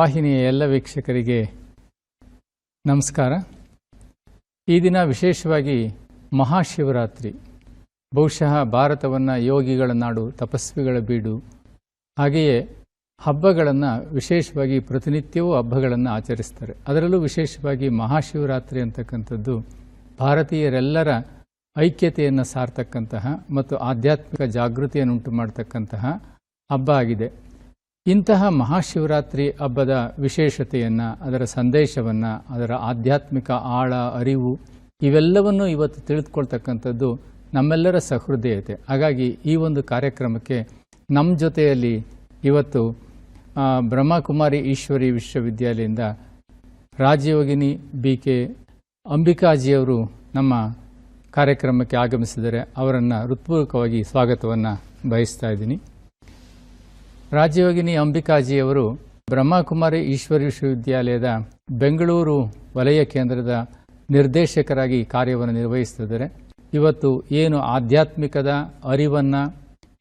ವಾಹಿನಿಯ ಎಲ್ಲ ವೀಕ್ಷಕರಿಗೆ ನಮಸ್ಕಾರ. ಈ ದಿನ ವಿಶೇಷವಾಗಿ ಮಹಾಶಿವರಾತ್ರಿ. ಬಹುಶಃ ಭಾರತವನ್ನು ಯೋಗಿಗಳ ನಾಡು, ತಪಸ್ವಿಗಳ ಬೀಡು. ಹಾಗೆಯೇ ಹಬ್ಬಗಳನ್ನು ವಿಶೇಷವಾಗಿ ಪ್ರತಿನಿತ್ಯವೂ ಹಬ್ಬಗಳನ್ನು ಆಚರಿಸ್ತಾರೆ. ಅದರಲ್ಲೂ ವಿಶೇಷವಾಗಿ ಮಹಾಶಿವರಾತ್ರಿ ಅಂತಕ್ಕಂಥದ್ದು ಭಾರತೀಯರೆಲ್ಲರ ಐಕ್ಯತೆಯನ್ನು ಸಾರ್ತಕ್ಕಂತಹ ಮತ್ತು ಆಧ್ಯಾತ್ಮಿಕ ಜಾಗೃತಿಯನ್ನುಂಟು ಮಾಡತಕ್ಕಂತಹ ಹಬ್ಬ ಆಗಿದೆ. ಇಂತಹ ಮಹಾಶಿವರಾತ್ರಿ ಹಬ್ಬದ ವಿಶೇಷತೆಯನ್ನು, ಅದರ ಸಂದೇಶವನ್ನು, ಅದರ ಆಧ್ಯಾತ್ಮಿಕ ಆಳ, ಅರಿವು, ಇವೆಲ್ಲವನ್ನು ಇವತ್ತು ತಿಳಿದುಕೊಳ್ತಕ್ಕಂಥದ್ದು ನಮ್ಮೆಲ್ಲರ ಸಹೃದಯತೆ. ಹಾಗಾಗಿ ಈ ಒಂದು ಕಾರ್ಯಕ್ರಮಕ್ಕೆ ನಮ್ಮ ಜೊತೆಯಲ್ಲಿ ಇವತ್ತು ಬ್ರಹ್ಮಕುಮಾರಿ ಈಶ್ವರಿ ವಿಶ್ವವಿದ್ಯಾಲಯದಿಂದ ರಾಜಯೋಗಿನಿ ಬಿ ಕೆ ಅಂಬಿಕಾಜಿಯವರು ನಮ್ಮ ಕಾರ್ಯಕ್ರಮಕ್ಕೆ ಆಗಮಿಸಿದರೆ ಅವರನ್ನು ಹೃತ್ಪೂರ್ವಕವಾಗಿ ಸ್ವಾಗತವನ್ನು ಬಯಸ್ತಾ ಇದ್ದೀನಿ. ರಾಜಯೋಗಿನಿ ಅಂಬಿಕಾಜಿಯವರು ಬ್ರಹ್ಮಕುಮಾರಿ ಈಶ್ವರಿ ವಿಶ್ವವಿದ್ಯಾಲಯದ ಬೆಂಗಳೂರು ವಲಯ ಕೇಂದ್ರದ ನಿರ್ದೇಶಕರಾಗಿ ಕಾರ್ಯವನ್ನು ನಿರ್ವಹಿಸ್ತಿದ್ದಾರೆ ಇವತ್ತು ಏನು ಆಧ್ಯಾತ್ಮಿಕದ ಅರಿವನ್ನು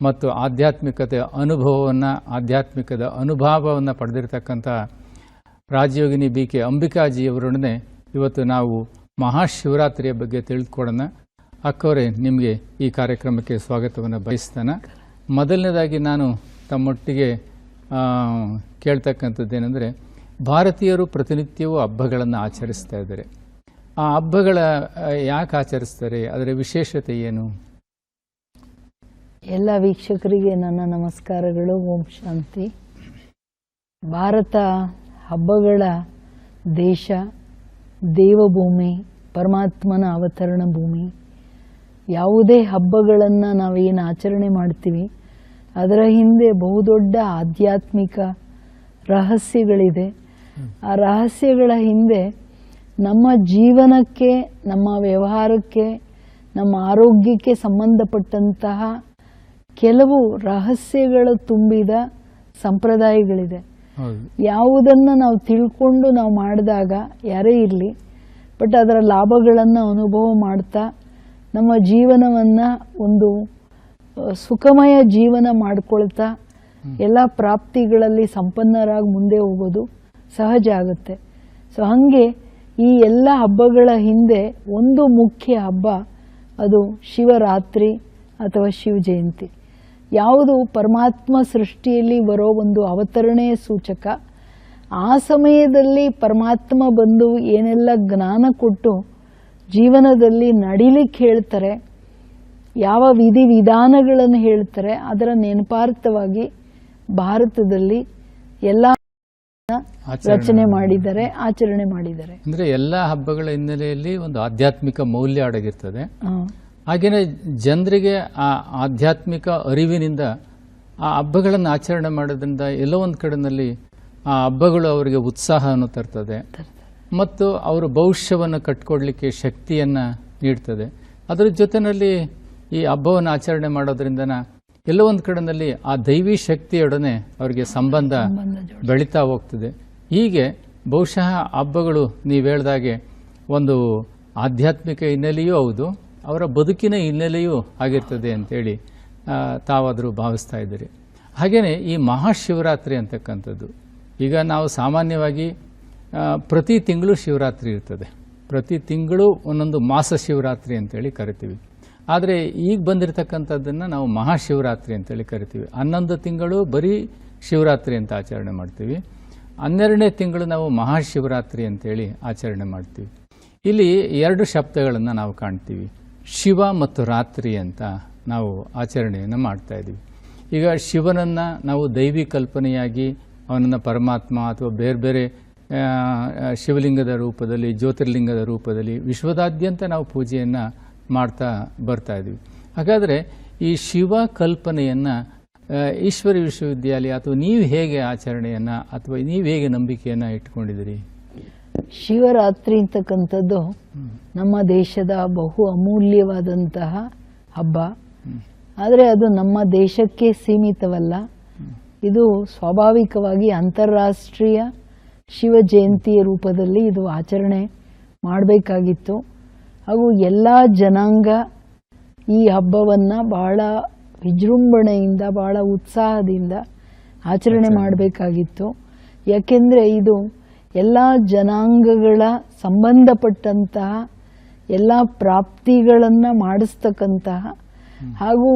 ಮತ್ತು ಆಧ್ಯಾತ್ಮಿಕತೆಯ ಅನುಭವವನ್ನು, ಆಧ್ಯಾತ್ಮಿಕದ ಅನುಭವವನ್ನು ಪಡೆದಿರತಕ್ಕಂಥ ರಾಜಯೋಗಿನಿ ಬಿ ಕೆ ಅಂಬಿಕಾಜಿಯವರೊಡನೆ ಇವತ್ತು ನಾವು ಮಹಾಶಿವರಾತ್ರಿಯ ಬಗ್ಗೆ ತಿಳಿದುಕೊಡೋಣ ಅಕ್ಕವರೇ, ನಿಮಗೆ ಈ ಕಾರ್ಯಕ್ರಮಕ್ಕೆ ಸ್ವಾಗತವನ್ನು ಬಯಸ್ತಾನೆ. ಮೊದಲನೇದಾಗಿ ನಾನು ತಮ್ಮೊಟ್ಟಿಗೆ ಕೇಳ್ತಕ್ಕಂಥದ್ದೇನೆಂದರೆ, ಭಾರತೀಯರು ಪ್ರತಿನಿತ್ಯವೂ ಹಬ್ಬಗಳನ್ನು ಆಚರಿಸ್ತಾ ಇದ್ದಾರೆ. ಆ ಹಬ್ಬಗಳ ಯಾಕೆ ಆಚರಿಸ್ತಾರೆ? ಅದರ ವಿಶೇಷತೆ ಏನು? ಎಲ್ಲ ವೀಕ್ಷಕರಿಗೆ ನನ್ನ ನಮಸ್ಕಾರಗಳು. ಓಂ ಶಾಂತಿ. ಭಾರತ ಹಬ್ಬಗಳ ದೇಶ, ದೇವಭೂಮಿ, ಪರಮಾತ್ಮನ ಅವತರಣ ಭೂಮಿ. ಯಾವುದೇ ಹಬ್ಬಗಳನ್ನು ನಾವೇನು ಆಚರಣೆ ಮಾಡ್ತೀವಿ ಅದರ ಹಿಂದೆ ಬಹುದೊಡ್ಡ ಆಧ್ಯಾತ್ಮಿಕ ರಹಸ್ಯಗಳಿದೆ. ಆ ರಹಸ್ಯಗಳ ಹಿಂದೆ ನಮ್ಮ ಜೀವನಕ್ಕೆ ನಮ್ಮ ವ್ಯವಹಾರಕ್ಕೆ ನಮ್ಮ ಆರೋಗ್ಯಕ್ಕೆ ಸಂಬಂಧಪಟ್ಟಂತಹ ಕೆಲವು ರಹಸ್ಯಗಳು ತುಂಬಿದ ಸಂಪ್ರದಾಯಗಳಿದೆ. ಯಾವುದನ್ನು ನಾವು ತಿಳ್ಕೊಂಡು ನಾವು ಮಾಡಿದಾಗ ಯಾರೇ ಇರಲಿ ಬಟ್ ಅದರ ಲಾಭಗಳನ್ನು ಅನುಭವ ಮಾಡ್ತಾ ನಮ್ಮ ಜೀವನವನ್ನು ಒಂದು ಸುಖಮಯ ಜೀವನ ಮಾಡ್ಕೊಳ್ತಾ ಎಲ್ಲ ಪ್ರಾಪ್ತಿಗಳಲ್ಲಿ ಸಂಪನ್ನರಾಗಿ ಮುಂದೆ ಹೋಗೋದು ಸಹಜ ಆಗುತ್ತೆ. ಸೊ ಹಾಗೆ ಈ ಎಲ್ಲ ಹಬ್ಬಗಳ ಹಿಂದೆ ಒಂದು ಮುಖ್ಯ ಹಬ್ಬ ಅದು ಶಿವರಾತ್ರಿ ಅಥವಾ ಶಿವ ಜಯಂತಿ. ಯಾವುದು ಪರಮಾತ್ಮ ಸೃಷ್ಟಿಯಲ್ಲಿ ಬರೋ ಒಂದು ಅವತರಣೆ ಸೂಚಕ, ಆ ಸಮಯದಲ್ಲಿ ಪರಮಾತ್ಮ ಬಂದು ಏನೆಲ್ಲ ಜ್ಞಾನ ಕೊಟ್ಟು ಜೀವನದಲ್ಲಿ ನಡಿಲಿಕ್ಕೆ ಹೇಳ್ತಾರೆ ಯಾವ ವಿಧಿ ವಿಧಾನಗಳನ್ನು ಹೇಳ್ತಾರೆ ಅದರ ನೆನಪಾರ್ಥವಾಗಿ ಭಾರತದಲ್ಲಿ ಎಲ್ಲ ರಚನೆ ಮಾಡಿದ್ದಾರೆ. ಆಚರಣೆ ಮಾಡಿದ್ದಾರೆ. ಅಂದ್ರೆ ಎಲ್ಲ ಹಬ್ಬಗಳ ಹಿನ್ನೆಲೆಯಲ್ಲಿ ಒಂದು ಆಧ್ಯಾತ್ಮಿಕ ಮೌಲ್ಯ ಅಡಗಿರ್ತದೆ. ಹಾಗೇನೆ ಹಾಗೆಯೇ ಜನರಿಗೆ ಆ ಆಧ್ಯಾತ್ಮಿಕ ಅರಿವಿನಿಂದ ಆ ಹಬ್ಬಗಳನ್ನು ಆಚರಣೆ ಮಾಡೋದ್ರಿಂದ ಎಲ್ಲೋ ಒಂದು ಕಡೆನಲ್ಲಿ ಆ ಹಬ್ಬಗಳು ಅವರಿಗೆ ಉತ್ಸಾಹವನ್ನು ತರ್ತದೆ. ಮತ್ತು ಅವರು ಭವಿಷ್ಯವನ್ನು ಕಟ್ಕೊಡ್ಲಿಕ್ಕೆ ಶಕ್ತಿಯನ್ನು ನೀಡ್ತದೆ. ಅದರ ಜೊತೆಯಲ್ಲಿ ಈ ಹಬ್ಬವನ್ನು ಆಚರಣೆ ಮಾಡೋದ್ರಿಂದ ಎಲ್ಲೋ ಒಂದು ಕಡೆನಲ್ಲಿ ಆ ದೈವಿ ಶಕ್ತಿಯೊಡನೆ ಅವರಿಗೆ ಸಂಬಂಧ ಬೆಳೀತಾ ಹೋಗ್ತದೆ. ಹೀಗೆ ಬಹುಶಃ ಹಬ್ಬಗಳು ನೀವು ಹೇಳ್ದಾಗೆ ಒಂದು ಆಧ್ಯಾತ್ಮಿಕ ಹಿನ್ನೆಲೆಯೂ ಹೌದು ಅವರ ಬದುಕಿನ ಹಿನ್ನೆಲೆಯೂ ಆಗಿರ್ತದೆ ಅಂತೇಳಿ ತಾವಾದರೂ ಭಾವಿಸ್ತಾ ಇದ್ದೀರಿ. ಹಾಗೆಯೇ ಈ ಮಹಾಶಿವರಾತ್ರಿ ಅಂತಕ್ಕಂಥದ್ದು ಈಗ ನಾವು ಸಾಮಾನ್ಯವಾಗಿ ಪ್ರತಿ ತಿಂಗಳು ಶಿವರಾತ್ರಿ ಇರ್ತದೆ. ಪ್ರತಿ ತಿಂಗಳು ಒಂದೊಂದು ಮಾಸ ಶಿವರಾತ್ರಿ ಅಂತೇಳಿ ಕರಿತೀವಿ. ಆದರೆ ಈಗ ಬಂದಿರತಕ್ಕಂಥದ್ದನ್ನು ನಾವು ಮಹಾಶಿವರಾತ್ರಿ ಅಂತೇಳಿ ಕರಿತೀವಿ. ಹನ್ನೊಂದು ತಿಂಗಳು ಬರೀ ಶಿವರಾತ್ರಿ ಅಂತ ಆಚರಣೆ ಮಾಡ್ತೀವಿ. ಹನ್ನೆರಡನೇ ತಿಂಗಳು ನಾವು ಮಹಾಶಿವರಾತ್ರಿ ಅಂತೇಳಿ ಆಚರಣೆ ಮಾಡ್ತೀವಿ. ಇಲ್ಲಿ ಎರಡು ಶಬ್ದಗಳನ್ನು ನಾವು ಕಾಣ್ತೀವಿ. ಶಿವ ಮತ್ತು ರಾತ್ರಿ ಅಂತ ನಾವು ಆಚರಣೆಯನ್ನು ಮಾಡ್ತಾ ಇದ್ದೀವಿ ಈಗ ಶಿವನನ್ನು ನಾವು ದೈವಿ ಕಲ್ಪನೆಯಾಗಿ ಅವನನ್ನು ಪರಮಾತ್ಮ ಅಥವಾ ಬೇರೆ ಬೇರೆ ಶಿವಲಿಂಗದ ರೂಪದಲ್ಲಿ, ಜ್ಯೋತಿರ್ಲಿಂಗದ ರೂಪದಲ್ಲಿ ವಿಶ್ವದಾದ್ಯಂತ ನಾವು ಪೂಜೆಯನ್ನು ಮಾಡ್ತಾ ಬರ್ತಾ ಇದ್ದೀವಿ ಹಾಗಾದರೆ ಈ ಶಿವ ಕಲ್ಪನೆಯನ್ನು ಈಶ್ವರಿ ವಿಶ್ವವಿದ್ಯಾಲಯ ಅಥವಾ ನೀವು ಹೇಗೆ ಆಚರಣೆಯನ್ನು ಅಥವಾ ನೀವು ಹೇಗೆ ನಂಬಿಕೆಯನ್ನು ಇಟ್ಕೊಂಡಿದ್ದೀರಿ? ಶಿವರಾತ್ರಿ ಅಂತಕ್ಕಂಥದ್ದು ನಮ್ಮ ದೇಶದ ಬಹು ಅಮೂಲ್ಯವಾದಂತಹ ಹಬ್ಬ. ಆದರೆ ಅದು ನಮ್ಮ ದೇಶಕ್ಕೆ ಸೀಮಿತವಲ್ಲ. ಇದು ಸ್ವಾಭಾವಿಕವಾಗಿ ಅಂತಾರಾಷ್ಟ್ರೀಯ ಶಿವ ಜಯಂತಿಯ ರೂಪದಲ್ಲಿ ಇದು ಆಚರಣೆ ಮಾಡಬೇಕಾಗಿತ್ತು. ಹಾಗೂ ಎಲ್ಲ ಜನಾಂಗ ಈ ಹಬ್ಬವನ್ನು ಬಹಳ ವಿಜೃಂಭಣೆಯಿಂದ ಬಹಳ ಉತ್ಸಾಹದಿಂದ ಆಚರಣೆ ಮಾಡಬೇಕಾಗಿತ್ತು. ಯಾಕೆಂದರೆ ಇದು ಎಲ್ಲ ಜನಾಂಗಗಳ ಸಂಬಂಧಪಟ್ಟಂತಹ ಎಲ್ಲ ಪ್ರಾಪ್ತಿಗಳನ್ನು ಮಾಡಿಸ್ತಕ್ಕಂತಹ ಹಾಗೂ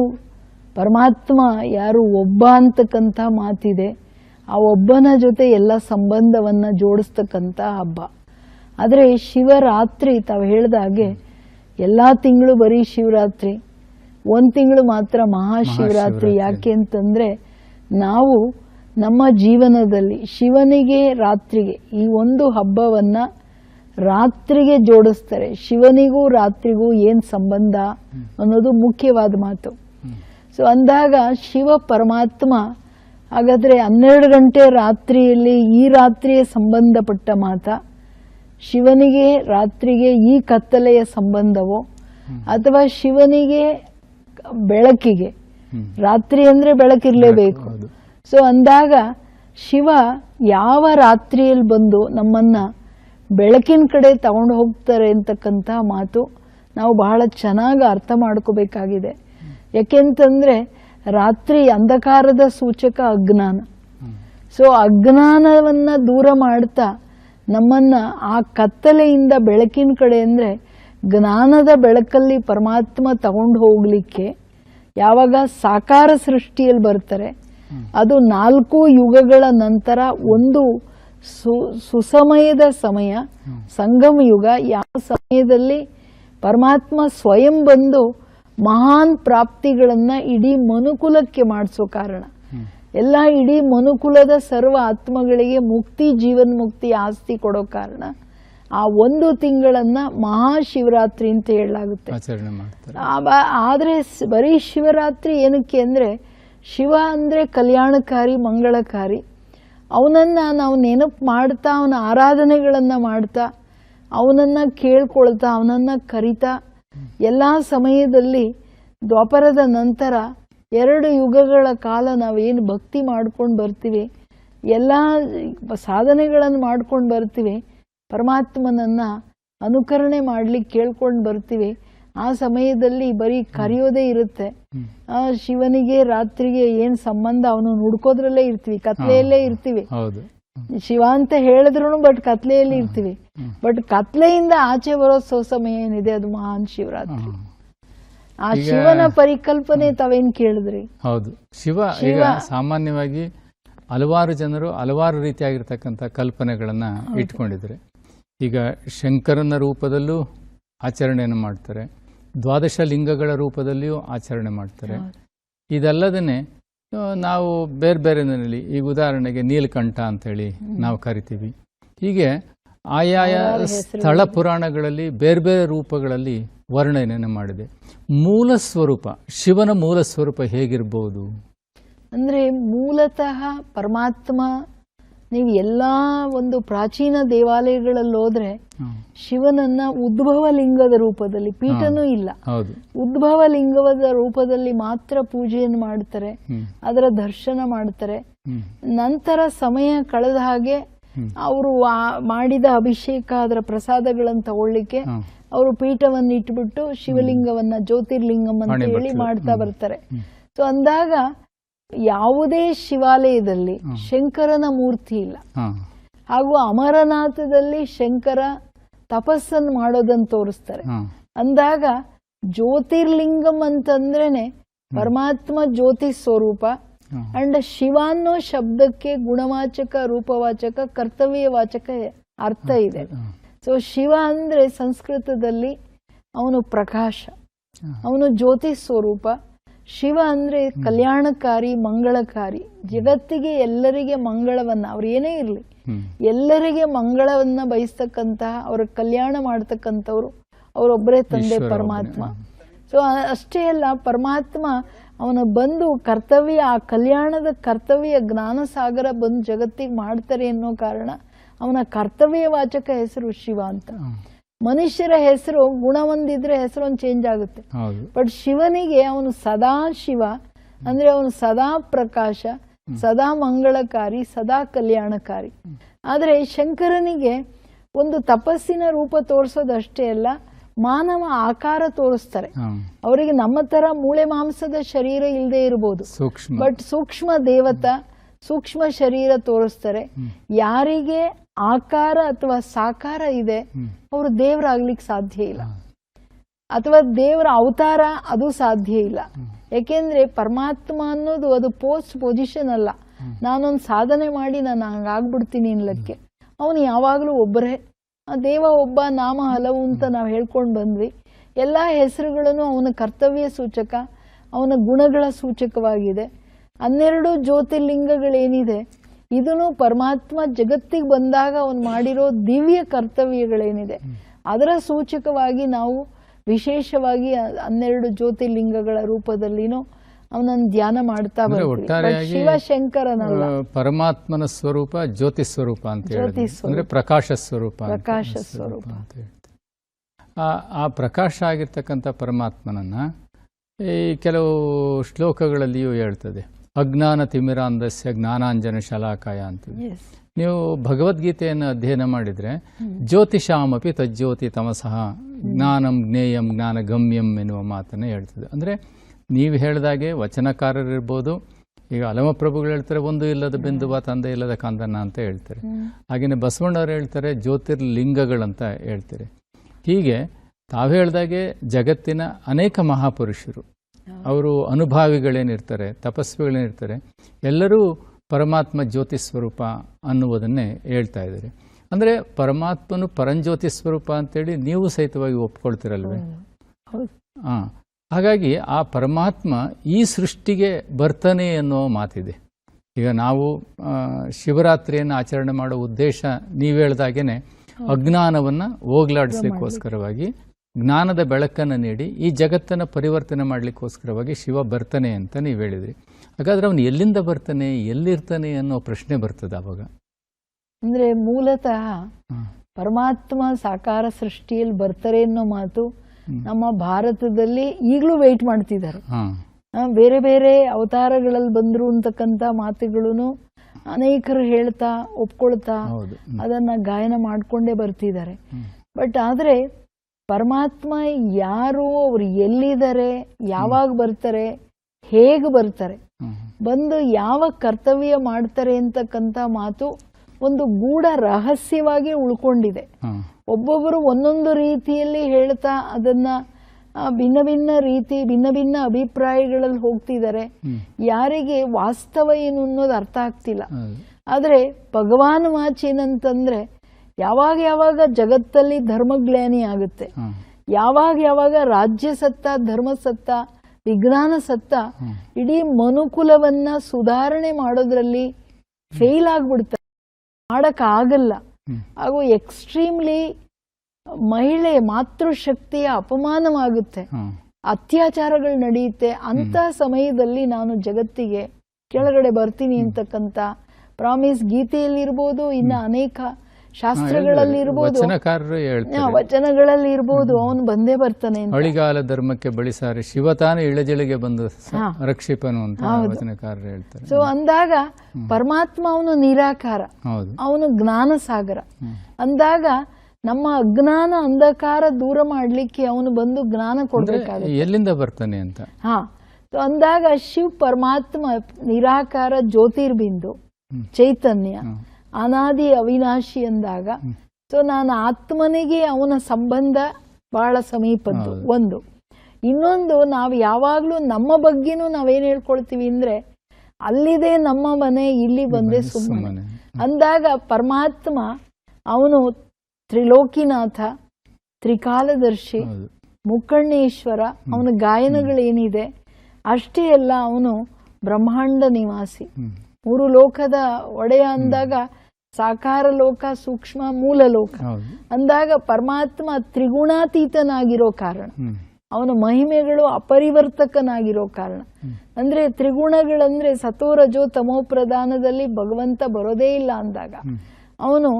ಪರಮಾತ್ಮ ಯಾರು ಒಬ್ಬ ಅಂತಕ್ಕಂಥ ಮಾತಿದೆ ಆ ಒಬ್ಬನ ಜೊತೆ ಎಲ್ಲ ಸಂಬಂಧವನ್ನು ಜೋಡಿಸ್ತಕ್ಕಂಥ ಹಬ್ಬ. ಆದರೆ ಶಿವರಾತ್ರಿ ತಾವು ಹೇಳಿದ ಹಾಗೆ ಎಲ್ಲ ತಿಂಗಳು ಬರೀ ಶಿವರಾತ್ರಿ. ಒಂದು ತಿಂಗಳು ಮಾತ್ರ ಮಹಾಶಿವರಾತ್ರಿ. ಯಾಕೆ ಅಂತಂದರೆ ನಾವು ನಮ್ಮ ಜೀವನದಲ್ಲಿ ಶಿವನಿಗೆ ರಾತ್ರಿಗೆ ಈ ಒಂದು ಹಬ್ಬವನ್ನು ರಾತ್ರಿಗೆ ಜೋಡಿಸ್ತಾರೆ. ಶಿವನಿಗೂ ರಾತ್ರಿಗೂ ಏನು ಸಂಬಂಧ ಅನ್ನೋದು ಮುಖ್ಯವಾದ ಮಾತು. ಸೊ ಅಂದಾಗ ಶಿವ ಪರಮಾತ್ಮ ಹಾಗಾದರೆ ಹನ್ನೆರಡು ಗಂಟೆ ರಾತ್ರಿಯಲ್ಲಿ ಈ ರಾತ್ರಿಯ ಸಂಬಂಧಪಟ್ಟ ಮಾತ. ಶಿವನಿಗೆ ರಾತ್ರಿಗೆ ಈ ಕತ್ತಲೆಯ ಸಂಬಂಧವೋ ಅಥವಾ ಶಿವನಿಗೆ ಬೆಳಕಿಗೆ? ರಾತ್ರಿ ಅಂದ್ರೆ ಬೆಳಕಿರ್ಲೇಬೇಕು. ಸೊ ಅಂದಾಗ ಶಿವ ಯಾವ ರಾತ್ರಿಯಲ್ಲಿ ಬಂದು ನಮ್ಮನ್ನ ಬೆಳಕಿನ ಕಡೆ ತಗೊಂಡು ಹೋಗ್ತಾರೆ ಅಂತಕ್ಕಂಥ ಮಾತು ನಾವು ಬಹಳ ಚೆನ್ನಾಗಿ ಅರ್ಥ ಮಾಡ್ಕೋಬೇಕಾಗಿದೆ. ಯಾಕೆಂತಂದ್ರೆ ರಾತ್ರಿ ಅಂಧಕಾರದ ಸೂಚಕ ಅಜ್ಞಾನ. ಸೊ ಅಜ್ಞಾನವನ್ನ ದೂರ ಮಾಡ್ತಾ ನಮ್ಮನ್ನ ಆ ಕತ್ತಲೆಯಿಂದ ಬೆಳಕಿನ ಕಡೆ ಅಂದರೆ ಜ್ಞಾನದ ಬೆಳಕಲ್ಲಿ ಪರಮಾತ್ಮ ತಗೊಂಡು ಹೋಗಲಿಕ್ಕೆ ಯಾವಾಗ ಸಾಕಾರ ಸೃಷ್ಟಿಯಲ್ಲಿ ಬರ್ತಾರೆ ಅದು ನಾಲ್ಕು ಯುಗಗಳ ನಂತರ ಒಂದು ಸು, ಸುಸಮಯದ ಸಮಯ, ಸಂಗಮ ಯುಗ ಯಾವ ಸಮಯದಲ್ಲಿ ಪರಮಾತ್ಮ ಸ್ವಯಂ ಬಂದು ಮಹಾನ್ ಪ್ರಾಪ್ತಿಗಳನ್ನು ಇಡೀ ಮನುಕುಲಕ್ಕೆ ಮಾಡಿಸೋ ಕಾರಣ. ಎಲ್ಲ ಇಡೀ ಮನುಕುಲದ ಸರ್ವ ಆತ್ಮಗಳಿಗೆ ಮುಕ್ತಿ ಜೀವನ್ ಮುಕ್ತಿ ಆಸ್ತಿ ಕೊಡೋ ಕಾರಣ ಆ ಒಂದು ತಿಂಗಳನ್ನ ಮಹಾಶಿವರಾತ್ರಿ ಅಂತ ಹೇಳಲಾಗುತ್ತೆ. ಆದ್ರೆ ಬರೀ ಶಿವರಾತ್ರಿ ಏನಕ್ಕೆ ಅಂದ್ರೆ ಶಿವ ಅಂದ್ರೆ ಕಲ್ಯಾಣಕಾರಿ ಮಂಗಳಕಾರಿ. ಅವನನ್ನ ನಾವು ನೆನಪು ಮಾಡ್ತಾ ಅವನ ಆರಾಧನೆಗಳನ್ನ ಮಾಡ್ತಾ ಅವನನ್ನ ಕೇಳ್ಕೊಳ್ತಾ ಅವನನ್ನ ಕರಿತಾ ಎಲ್ಲಾ ಸಮಯದಲ್ಲಿ ದ್ವಾಪರದ ನಂತರ ಎರಡು ಯುಗಗಳ ಕಾಲ ನಾವೇನು ಭಕ್ತಿ ಮಾಡ್ಕೊಂಡು ಬರ್ತೀವಿ ಎಲ್ಲ ಸಾಧನೆಗಳನ್ನು ಮಾಡ್ಕೊಂಡು ಬರ್ತೀವಿ ಪರಮಾತ್ಮನನ್ನ ಅನುಕರಣೆ ಮಾಡ್ಲಿಕ್ಕೆ ಕೇಳ್ಕೊಂಡು ಬರ್ತೀವಿ. ಆ ಸಮಯದಲ್ಲಿ ಬರೀ ಕರೆಯೋದೇ ಇರುತ್ತೆ. ಆ ಶಿವನಿಗೆ ರಾತ್ರಿಗೆ ಏನ್ ಸಂಬಂಧ ಅವನು ಹುಡ್ಕೋದ್ರಲ್ಲೇ ಇರ್ತೀವಿ ಕತ್ಲೆಯಲ್ಲೇ ಇರ್ತೀವಿ. ಶಿವ ಅಂತ ಹೇಳಿದ್ರು ಬಟ್ ಕತ್ಲೆಯಲ್ಲಿ ಇರ್ತೀವಿ. ಬಟ್ ಕತ್ಲೆಯಿಂದ ಆಚೆ ಬರೋ ಸೋ ಸಮಯ ಏನಿದೆ ಅದು ಮಹಾನ್ ಶಿವರಾತ್ರಿ. ಆ ಶಿವನ ಪರಿಕಲ್ಪನೆ ತಾವೇನ್ ಕೇಳಿದ್ರಿ? ಹೌದು. ಶಿವ ಈಗ ಸಾಮಾನ್ಯವಾಗಿ ಹಲವಾರು ಜನರು ಹಲವಾರು ರೀತಿಯಾಗಿರ್ತಕ್ಕಂಥ ಕಲ್ಪನೆಗಳನ್ನ ಇಟ್ಕೊಂಡಿದ್ರೆ ಈಗ ಶಂಕರನ ರೂಪದಲ್ಲೂ ಆಚರಣೆಯನ್ನು ಮಾಡ್ತಾರೆ. ದ್ವಾದಶ ಲಿಂಗಗಳ ರೂಪದಲ್ಲಿಯೂ ಆಚರಣೆ ಮಾಡ್ತಾರೆ. ಇದಲ್ಲದೇ ನಾವು ಬೇರೆ ಬೇರೆನಲ್ಲಿ ಈಗ ಉದಾಹರಣೆಗೆ ನೀಲಕಂಠ ಅಂತೇಳಿ ನಾವು ಕರಿತೀವಿ. ಹೀಗೆ ಆಯಾಯ ಸ್ಥಳ ಪುರಾಣಗಳಲ್ಲಿ ಬೇರೆ ಬೇರೆ ರೂಪಗಳಲ್ಲಿ ವರ್ಣನೆಯನ್ನು ಮಾಡಿದೆ? ಮೂಲ ಸ್ವರೂಪ ಶಿವನ ಮೂಲ ಸ್ವರೂಪ ಹೇಗಿರ್ಬೋದು? ಅಂದ್ರೆ ಮೂಲತಃ ಪರಮಾತ್ಮ ನೀವು ಎಲ್ಲ ಒಂದು ಪ್ರಾಚೀನ ದೇವಾಲಯಗಳಲ್ಲಿ ಹೋದ್ರೆ ಶಿವನನ್ನ ಉದ್ಭವ ಲಿಂಗದ ರೂಪದಲ್ಲಿ ಪೀಠನೂ ಇಲ್ಲ. ಉದ್ಭವ ಲಿಂಗದ ರೂಪದಲ್ಲಿ ಮಾತ್ರ ಪೂಜೆಯನ್ನು ಮಾಡ್ತಾರೆ ಅದರ ದರ್ಶನ ಮಾಡ್ತಾರೆ. ನಂತರ ಸಮಯ ಕಳೆದ ಹಾಗೆ. ಅವರು ಮಾಡಿದ ಅಭಿಷೇಕ ಅದರ ಪ್ರಸಾದಗಳನ್ನು ತಗೊಳ್ಳಿಕ್ಕೆ. ಅವರು ಪೀಠವನ್ನು ಇಟ್ಬಿಟ್ಟು ಶಿವಲಿಂಗವನ್ನ ಜ್ಯೋತಿರ್ಲಿಂಗಂ ಅಂತ ಹೇಳಿ ಮಾಡ್ತಾ ಬರ್ತಾರೆ. ಸೊ ಅಂದಾಗ ಯಾವುದೇ ಶಿವಾಲಯದಲ್ಲಿ ಶಂಕರನ ಮೂರ್ತಿ ಇಲ್ಲ. ಹಾಗೂ ಅಮರನಾಥದಲ್ಲಿ ಶಂಕರ ತಪಸ್ಸನ್ನು ಮಾಡೋದನ್ನ ತೋರಿಸ್ತಾರೆ. ಅಂದಾಗ ಜ್ಯೋತಿರ್ಲಿಂಗಂ ಅಂತಂದ್ರೇನೆ ಪರಮಾತ್ಮ ಜ್ಯೋತಿ ಸ್ವರೂಪ ಅಂಡ್ ಶಿವ ಅನ್ನೋ ಶಬ್ದಕ್ಕೆ ಗುಣವಾಚಕ ರೂಪವಾಚಕ ಕರ್ತವ್ಯವಾಚಕ ಅರ್ಥ ಇದೆ. ಸೊ ಶಿವ ಅಂದರೆ ಸಂಸ್ಕೃತದಲ್ಲಿ ಅವನು ಪ್ರಕಾಶ ಅವನು ಜ್ಯೋತಿ ಸ್ವರೂಪ. ಶಿವ ಅಂದರೆ ಕಲ್ಯಾಣಕಾರಿ ಮಂಗಳಕಾರಿ. ಜಗತ್ತಿಗೆ ಎಲ್ಲರಿಗೆ ಮಂಗಳವನ್ನ ಅವ್ರು ಏನೇ ಇರಲಿ ಎಲ್ಲರಿಗೆ ಮಂಗಳವನ್ನ ಬಯಸ್ತಕ್ಕಂತಹ ಅವರ ಕಲ್ಯಾಣ ಮಾಡ್ತಕ್ಕಂಥವ್ರು ಅವರೊಬ್ಬರೇ ತಂದೆ ಪರಮಾತ್ಮ. ಸೊ ಅಷ್ಟೇ ಅಲ್ಲ ಪರಮಾತ್ಮ ಅವನ ಬಂದು ಕರ್ತವ್ಯ ಆ ಕಲ್ಯಾಣದ ಕರ್ತವ್ಯ ಜ್ಞಾನ ಸಾಗರ ಬಂದು ಜಗತ್ತಿಗೆ ಮಾಡ್ತಾರೆ ಅನ್ನೋ ಕಾರಣ ಅವನ ಕರ್ತವ್ಯವಾಚಕ ಹೆಸರು ಶಿವ ಅಂತ. ಮನುಷ್ಯರ ಹೆಸರು ಗುಣ ಒಂದಿದ್ರೆ ಹೆಸರು ಒಂದು ಚೇಂಜ್ ಆಗುತ್ತೆ ಬಟ್ ಶಿವನಿಗೆ ಅವನು ಸದಾ ಶಿವ ಅಂದ್ರೆ ಅವನು ಸದಾ ಪ್ರಕಾಶ ಸದಾ ಮಂಗಳಕಾರಿ ಸದಾ ಕಲ್ಯಾಣಕಾರಿ. ಆದ್ರೆ ಶಂಕರನಿಗೆ ಒಂದು ತಪಸ್ಸಿನ ರೂಪ ತೋರಿಸೋದಷ್ಟೇ ಅಲ್ಲ ಮಾನವ ಆಕಾರ ತೋರಿಸ್ತಾರೆ. ಅವರಿಗೆ ನಮ್ಮ ತರ ಮೂಳೆ ಮಾಂಸದ ಶರೀರ ಇಲ್ಲದೆ ಇರಬಹುದು ಸೂಕ್ಷ್ಮ. ಬಟ್ ಸೂಕ್ಷ್ಮ ದೇವತಾ ಸೂಕ್ಷ್ಮ ಶರೀರ ತೋರಿಸ್ತಾರೆ. ಯಾರಿಗೆ ಆಕಾರ ಅಥವಾ ಸಾಕಾರ ಇದೆ. ಅವರು ದೇವರಾಗ್ಲಿಕ್ಕೆ ಸಾಧ್ಯ ಇಲ್ಲ. ಅಥವಾ ದೇವರ ಅವತಾರ ಅದು ಸಾಧ್ಯ ಇಲ್ಲ. ಯಾಕೆಂದ್ರೆ ಪರಮಾತ್ಮ ಅನ್ನೋದು ಅದು ಪೋಸ್ಟ್ ಪೊಸಿಷನ್ ಅಲ್ಲ. ನಾನೊಂದು ಸಾಧನೆ ಮಾಡಿ ನಾನು ಹಂಗಾಗ್ಬಿಡ್ತೀನಿ ಅನ್ಲಕ್ಕೆ. ಅವನು ಯಾವಾಗಲೂ ಒಬ್ಬರೇ. ಆ ದೇವ ಒಬ್ಬ ನಾಮ ಹಲವು ಅಂತ ನಾವು ಹೇಳ್ಕೊಂಡು ಬಂದ್ವಿ. ಎಲ್ಲ ಹೆಸರುಗಳನ್ನು ಅವನ ಕರ್ತವ್ಯ ಸೂಚಕ ಅವನ ಗುಣಗಳ ಸೂಚಕವಾಗಿದೆ. ಹನ್ನೆರಡು ಜ್ಯೋತಿರ್ಲಿಂಗಗಳೇನಿದೆ ಇದನ್ನು ಪರಮಾತ್ಮ ಜಗತ್ತಿಗೆ ಬಂದಾಗ ಅವನು ಮಾಡಿರೋ ದಿವ್ಯ ಕರ್ತವ್ಯಗಳೇನಿದೆ. ಅದರ ಸೂಚಕವಾಗಿ ನಾವು ವಿಶೇಷವಾಗಿ ಹನ್ನೆರಡು ಜ್ಯೋತಿರ್ಲಿಂಗಗಳ ರೂಪದಲ್ಲಿನೂ ಅವನನ್ನು ಧ್ಯಾನ ಮಾಡ್ತಾ ಶಿವಶಂಕರನ ಬರ್ತೀವಿ. ಶಿವಶಂಕರನಲ್ಲ. ಪರಮಾತ್ಮನ ಸ್ವರೂಪ ಜ್ಯೋತಿ ಸ್ವರೂಪ ಅಂತ ಹೇಳಿ ಅಂದ್ರೆ ಪ್ರಕಾಶ ಸ್ವರೂಪ ಪ್ರಕಾಶ ಸ್ವರೂಪ. ಅಂತ ಹೇಳ್ತೀವಿ ಆ ಆ ಪ್ರಕಾಶ ಆಗಿರ್ತಕ್ಕಂಥ ಪರಮಾತ್ಮನನ್ನ ಈ ಕೆಲವು ಶ್ಲೋಕಗಳಲ್ಲಿಯೂ ಹೇಳ್ತದೆ. ಅಜ್ಞಾನ ತಿಮಿರಾಂಧಸ್ಯ ಜ್ಞಾನಾಂಜನ ಶಲಾಕಾಯ ಅಂತ. ನೀವು ಭಗವದ್ಗೀತೆಯನ್ನು ಅಧ್ಯಯನ ಮಾಡಿದ್ರೆ ಜ್ಯೋತಿಷಾಮಪಿ ತಜ್ಜ್ಯೋತಿ ತಮಸಃ ಜ್ಞಾನಂ ಜ್ಞೇಯಂ ಜ್ಞಾನ ಗಮ್ಯಂ ಎನ್ನುವ ಮಾತನ್ನು ಹೇಳ್ತದೆ. ಅಂದರೆ ನೀವು ಹೇಳಿದಾಗೆ ವಚನಕಾರರಿರ್ಬೋದು ಈಗ ಅಲಮಪ್ರಭುಗಳು ಹೇಳ್ತಾರೆ ಒಂದು ಇಲ್ಲದ ಬಿಂದುವ ತಂದೆ ಇಲ್ಲದ ಕಂದನ ಅಂತ ಹೇಳ್ತಾರೆ. ಹಾಗೆಯೇ ಬಸವಣ್ಣವ್ರು ಹೇಳ್ತಾರೆ ಜ್ಯೋತಿರ್ಲಿಂಗಗಳಂತ ಹೇಳ್ತಾರೆ. ಹೀಗೆ ತಾವು ಹೇಳಿದಾಗೆ ಜಗತ್ತಿನ ಅನೇಕ ಮಹಾಪುರುಷರು ಅವರು ಅನುಭಾವಿಗಳೇನಿರ್ತಾರೆ ತಪಸ್ವಿಗಳೇನಿರ್ತಾರೆ ಎಲ್ಲರೂ ಪರಮಾತ್ಮ ಜ್ಯೋತಿ ಸ್ವರೂಪ ಅನ್ನುವುದನ್ನೇ ಹೇಳ್ತಾ ಇದ್ದಾರೆ. ಅಂದರೆ ಪರಮಾತ್ಮನು ಪರಂಜ್ಯೋತಿ ಸ್ವರೂಪ ಅಂತೇಳಿ ನೀವು ಸಹಿತವಾಗಿ ಒಪ್ಕೊಳ್ತಿರಲ್ವೇ? ಹಾಂ. ಹಾಗಾಗಿ ಆ ಪರಮಾತ್ಮ ಈ ಸೃಷ್ಟಿಗೆ ಬರ್ತಾನೆ ಅನ್ನೋ ಮಾತಿದೆ. ಈಗ ನಾವು ಶಿವರಾತ್ರಿಯನ್ನು ಆಚರಣೆ ಮಾಡೋ ಉದ್ದೇಶ ನೀವು ಹೇಳ್ದಾಗೇನೆ ಅಜ್ಞಾನವನ್ನು ಹೋಗ್ಲಾಡಿಸ್ಲಿಕ್ಕೋಸ್ಕರವಾಗಿ ಜ್ಞಾನದ ಬೆಳಕನ್ನು ನೀಡಿ ಈ ಜಗತ್ತನ್ನು ಪರಿವರ್ತನೆ ಮಾಡಲಿಕ್ಕೋಸ್ಕರವಾಗಿ ಶಿವ ಬರ್ತಾನೆ ಅಂತ ನೀವು ಹೇಳಿದ್ರಿ. ಹಾಗಾದ್ರೆ ಅವನು ಎಲ್ಲಿಂದ ಬರ್ತಾನೆ ಎಲ್ಲಿರ್ತಾನೆ ಅನ್ನೋ ಪ್ರಶ್ನೆ ಬರ್ತದೆ ಅವಾಗ. ಅಂದ್ರೆ ಮೂಲತಃ ಪರಮಾತ್ಮ ಸಾಕಾರ ಸೃಷ್ಟಿಯಲ್ಲಿ ಬರ್ತಾರೆ ಅನ್ನೋ ಮಾತು ನಮ್ಮ ಭಾರತದಲ್ಲಿ ಈಗಲೂ ವೆಯ್ಟ್ ಮಾಡ್ತಿದ್ದಾರೆ. ಬೇರೆ ಬೇರೆ ಅವತಾರಗಳಲ್ಲಿ ಬಂದ್ರು ಅಂತಕ್ಕಂಥ ಮಾತುಗಳನ್ನು ಅನೇಕರು ಹೇಳ್ತಾ ಒಪ್ಕೊಳ್ತಾ. ಅದನ್ನ ಗಾಯನ ಮಾಡ್ಕೊಂಡೇ ಬರ್ತಿದ್ದಾರೆ. ಬಟ್ ಆದ್ರೆ ಪರಮಾತ್ಮ ಯಾರು ಅವ್ರು ಎಲ್ಲಿದ್ದಾರೆ ಯಾವಾಗ ಬರ್ತಾರೆ ಹೇಗೆ ಬರ್ತಾರೆ ಬಂದು ಯಾವ ಕರ್ತವ್ಯ ಮಾಡ್ತಾರೆ ಅಂತಕ್ಕಂಥ ಮಾತು ಒಂದು ಗೂಢ ರಹಸ್ಯವಾಗಿ ಉಳ್ಕೊಂಡಿದೆ. ಒಬ್ಬೊಬ್ಬರು ಒಂದೊಂದು ರೀತಿಯಲ್ಲಿ ಹೇಳ್ತಾ ಅದನ್ನ ಭಿನ್ನ ಭಿನ್ನ ರೀತಿ ಭಿನ್ನ ಭಿನ್ನ ಅಭಿಪ್ರಾಯಗಳಲ್ಲಿ ಹೋಗ್ತಿದ್ದಾರೆ. ಯಾರಿಗೆ ವಾಸ್ತವ ಏನು ಅನ್ನೋದು ಅರ್ಥ ಆಗ್ತಿಲ್ಲ. ಆದರೆ ಆದ್ರೆ ಭಗವಾನ್ ವಾಚ್ ಏನಂತಂದ್ರೆ ಯಾವಾಗ ಯಾವಾಗ ಜಗತ್ತಲ್ಲಿ ಧರ್ಮಗ್ಲಾನಿ ಆಗುತ್ತೆ ಯಾವಾಗ ಯಾವಾಗ ರಾಜ್ಯ ಸತ್ತ ಧರ್ಮ ಸತ್ತ ವಿಜ್ಞಾನ ಸತ್ತ. ಇಡೀ ಮನುಕುಲವನ್ನ ಸುಧಾರಣೆ ಮಾಡೋದ್ರಲ್ಲಿ ಫೇಲ್ ಆಗ್ಬಿಡ್ತಾರೆ ಮಾಡಕ್ ಆಗಲ್ಲ ಹ್ಮ್. ಹಾಗೂ ಎಕ್ಸ್ಟ್ರೀಮ್ಲಿ ಮಹಿಳೆ ಮಾತೃಶಕ್ತಿಯ ಅಪಮಾನವಾಗುತ್ತೆ. ಅತ್ಯಾಚಾರಗಳು ನಡೆಯುತ್ತೆ. ಅಂತ ಸಮಯದಲ್ಲಿ ನಾನು ಜಗತ್ತಿಗೆ ಕೆಳಗಡೆ ಬರ್ತೀನಿ ಅಂತಕ್ಕಂತ ಪ್ರಾಮಿಸ್ ಗೀತೆಯಲ್ಲಿರ್ಬೋದು ಇನ್ನ ಅನೇಕ ಶಾಸ್ತ್ರಗಳಲ್ಲಿ ಇರ್ಬೋದು. ವಚನಕಾರರು ಹೇಳ್ತಾರೆ. ವಚನಗಳಲ್ಲಿ ಇರ್ಬೋದು. ಅವನು ಬಂದೇ ಬರ್ತಾನೆ ಅಳಿಗಾಲ ಧರ್ಮಕ್ಕೆ ಬಳಿಸಾರಿ ಶಿವತಾನ ಇಳಜಳಿಗೆ ಬಂದು. ರಕ್ಷಿಪನು ಅಂತ ವಚನಕಾರರು ಹೇಳ್ತಾರೆ. ಸೊ ಅಂದಾಗ ಪರಮಾತ್ಮ ಅವನು ನಿರಾಕಾರ. ಅವನು ಜ್ಞಾನ ಸಾಗರ ಅಂದಾಗ ನಮ್ಮ ಅಜ್ಞಾನ ಅಂಧಕಾರ ದೂರ ಮಾಡ್ಲಿಕ್ಕೆ ಅವನು ಬಂದು ಜ್ಞಾನ ಕೊಡ್ಬೇಕಾಗುತ್ತೆ. ಎಲ್ಲಿಂದ ಬರ್ತಾನೆ ಅಂತ? ಹಾ. ಸೊ ಅಂದಾಗ ಶಿವ್ ಪರಮಾತ್ಮ ನಿರಾಕಾರ ಜ್ಯೋತಿರ್ಬಿಂದು ಚೈತನ್ಯ. ಅನಾದಿ ಅವಿನಾಶಿ ಅಂದಾಗ. ಸೊ ನಾನು ಆತ್ಮನಿಗೆ ಅವನ ಸಂಬಂಧ ಬಹಳ ಸಮೀಪದ್ದು. ಒಂದು. ಇನ್ನೊಂದು ನಾವು ಯಾವಾಗ್ಲೂ ನಮ್ಮ ಬಗ್ಗೆನೂ ನಾವೇನ್ ಹೇಳ್ಕೊಳ್ತೀವಿ ಅಂದ್ರೆ ಅಲ್ಲಿದೆ ನಮ್ಮ ಮನೆ ಇಲ್ಲಿ ಬಂದೆ ಸುಮ್ಮನೆ. ಅಂದಾಗ ಪರಮಾತ್ಮ ಅವನು ತ್ರಿಲೋಕಿನಾಥ ತ್ರಿಕಾಲದರ್ಶಿ ಮುಕ್ಕಣ್ಣೇಶ್ವರ ಅವನ ಗಾಯನಗಳೇನಿದೆ ಅಷ್ಟೇ ಅಲ್ಲ ಅವನು ಬ್ರಹ್ಮಾಂಡ ನಿವಾಸಿ. ಮೂರು ಲೋಕದ ಒಡೆಯ ಅಂದಾಗ ಸಾಕಾರ ಲೋಕ ಸೂಕ್ಷ್ಮ ಮೂಲ ಲೋಕ. ಅಂದಾಗ ಪರಮಾತ್ಮ ತ್ರಿಗುಣಾತೀತನಾಗಿರೋ ಕಾರಣ. ಅವನ ಮಹಿಮೆಗಳು ಅಪರಿವರ್ತಕನಾಗಿರೋ ಕಾರಣ. ಅಂದ್ರೆ ತ್ರಿಗುಣಗಳಂದ್ರೆ ಸತೋರಜೋ ತಮೋ ಪ್ರಧಾನದಲ್ಲಿ ಭಗವಂತ ಬರೋದೇ ಇಲ್ಲ ಅಂದಾಗ. ಅವನು